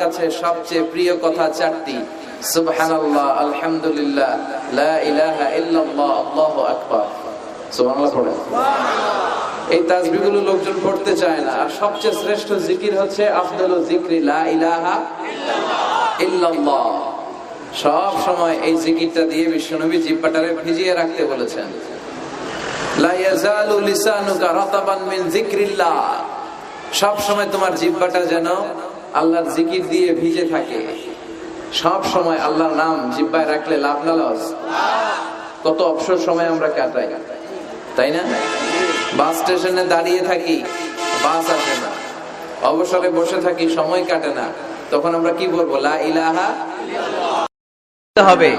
কাছে সবচেয়ে প্রিয় কথা চারটি। সুবহানাল্লাহ, আলহামদুলিল্লাহ, লা ইলাহা ইল্লাল্লাহ, আল্লাহু আকবার। সুবহানাল্লাহ এই তাসবিহগুলো লোকজন পড়তে চায় না। আর সবচেয়ে শ্রেষ্ঠ জিকির হচ্ছে জিক্রি লা ইলাহা ইল্লাল্লাহ। সব সময় এই জিকিরটা দিয়ে বিশ্বনবী জিব্বাটারে ভিজিয়ে রাখতে বলেছেন। লা ইয়াজালু লিসানুকা রাতাবান মিন যিকরিল্লাহ। সব সময় তোমার জিব্বাটা যেন আল্লাহর জিকির দিয়ে ভিজে থাকে। সব সময় আল্লাহর নাম জিব্বায় রাখলে লাভ না লস? কত অবসর সময় আমরা কাটাই। তাই না? বাস স্টেশনে দাঁড়িয়ে থাকি, বাস আসে না। অবসরে বসে থাকি, সময় কাটে না। তখন আমরা কি বলব? লা ইলাহা হবে।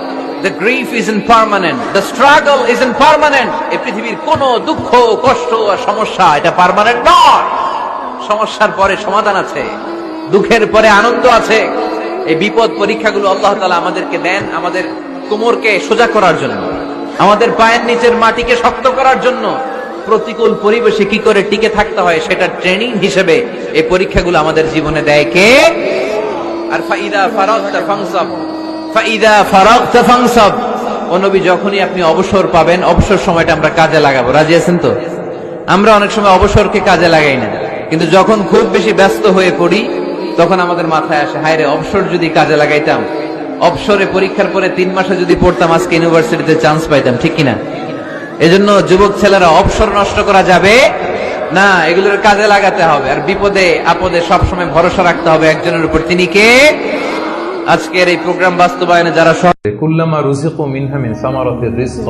The grief is impermanent the struggle is impermanent এই পৃথিবীর কোন দুঃখ, কষ্ট আর সমস্যা এটা পার্মানেন্ট নয়। সমস্যার পরে সমাধান আছে। দুঃখের পরে আনন্দ আছে। এই বিপদ পরীক্ষাগুলো আল্লাহ তালা আমাদেরকে দেন, আমাদের কোমরকে সোজা করার জন্য, আমাদের পায়ের নিচের মাটিকে শক্ত করার জন্য। প্রতিকূল পরিবেশে কি করে টিকে থাকতে হয় সেটা ট্রেনিং হিসেবে এই পরীক্ষাগুলো আমাদের জীবনে দেয় কে? আর ও যখনই আপনি অবসর পাবেন, অবসর সময়টা আমরা কাজে লাগাবো। রাজি আছেন তো? আমরা অনেক সময় অবসরকে কাজে লাগাই না। কিন্তু যখন খুব বেশি ব্যস্ত হয়ে পড়ি তখন আমাদের মাথায় আসে হায় রে অবসর যদি কাজে লাগাইতাম অবসরে পরীক্ষার পরে তিন মাসে যদি পড়তাম আজকে ইউনিভার্সিটিতে চান্স পাইতাম ঠিক কিনা এজন্য যুবক ছেলেরা অবসর নষ্ট করা যাবে না এগুলোর কাজে লাগাতে হবে আর বিপদে আপদে সবসময় ভরসা রাখতে হবে একজনের উপর তিনি কে আজকের এই প্রোগ্রাম বাস্তবায়নে যারা সহ كلما رزقوا منها من ثمرة الرزق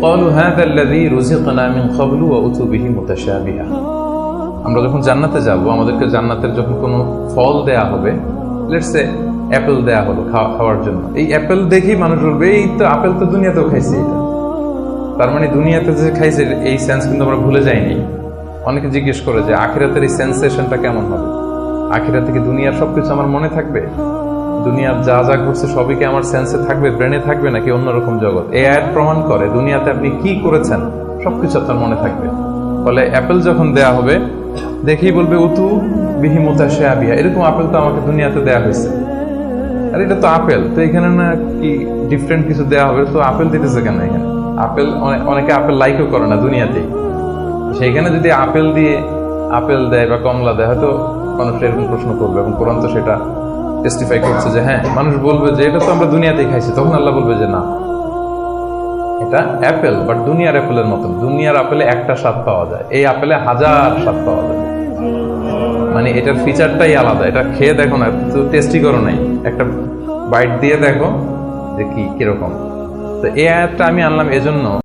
قالوا هذا الذي رزقنا من قبل وأتوا به متشابها আমরা যখন জান্নাতে যাব, আমাদেরকে জান্নাতের যখন কোনো ফল দেয়া হবে লেটসে অ্যাপেল দেয়া হলো খাওয়া- খাওয়ার জন্য। এই অ্যাপেল দেখেই মানুষ বলবে, এই তো আপেল তো দুনিয়াতেও খাইছে এটা। তার মানে দুনিয়াতে যে খাইছে, এই সেন্স কিন্তু আমরা ভুলে যাইনি। অনেকে জিজ্ঞেস করে যে, আখিরাতের এই সেন্সেশনটা কেমন হবে? আখিরাতে কি দুনিয়ার সবকিছু আমার মনে থাকবে? দুনিয়ার যা যা ঘটছে সবই কি আমার সেন্সে থাকবে ব্রেনে থাকবে, নাকি অন্যরকম জগৎ? এ আয়াত প্রমাণ করে, দুনিয়াতে আপনি কি করেছেন, সবকিছু আপনার মনে থাকবে। ফলে অ্যাপেল যখন দেয়া হবে দেখেই বলবে, উতু, বিহিমতা শেয়া বিহা এরকম আপেল তো আমাকে দুনিয়াতে দেয়া হয়েছে। আর এটা তো আপেল, তো এখানে না কি ডিফারেন্ট কিছু দেওয়া হবে? তো আপেল দিতেছে কেন এখানে? আপেল অনেকে আপেল লাইকও করে না দুনিয়াতেই। সেইখানে যদি আপেল দিয়ে আপেল দেয় বা কমলা দেয়, হয়তো মানুষ এরকম প্রশ্ন করবে এবং কোরআন তো সেটা টেস্টিফাই করছে যে হ্যাঁ মানুষ বলবে যে এটা তো আমরা দুনিয়াতেই খাইছি, তখন আল্লাহ বলবে যে না। এটা অ্যাপেল বাট দুনিয়ার অ্যাপেলের মতন। দুনিয়ার আপেলে একটা স্বাদ পাওয়া যায়। এই আপেলে হাজার স্বাদ পাওয়া যায়। মানে এটার ফিচারটাই আলাদা। এটা খেয়ে দেখো না, তো টেস্টি করো নাই। একটা বাইট দিয়ে দেখো যে কি, কীরকম। তো এই অ্যাপটা আমি আনলাম এজন্য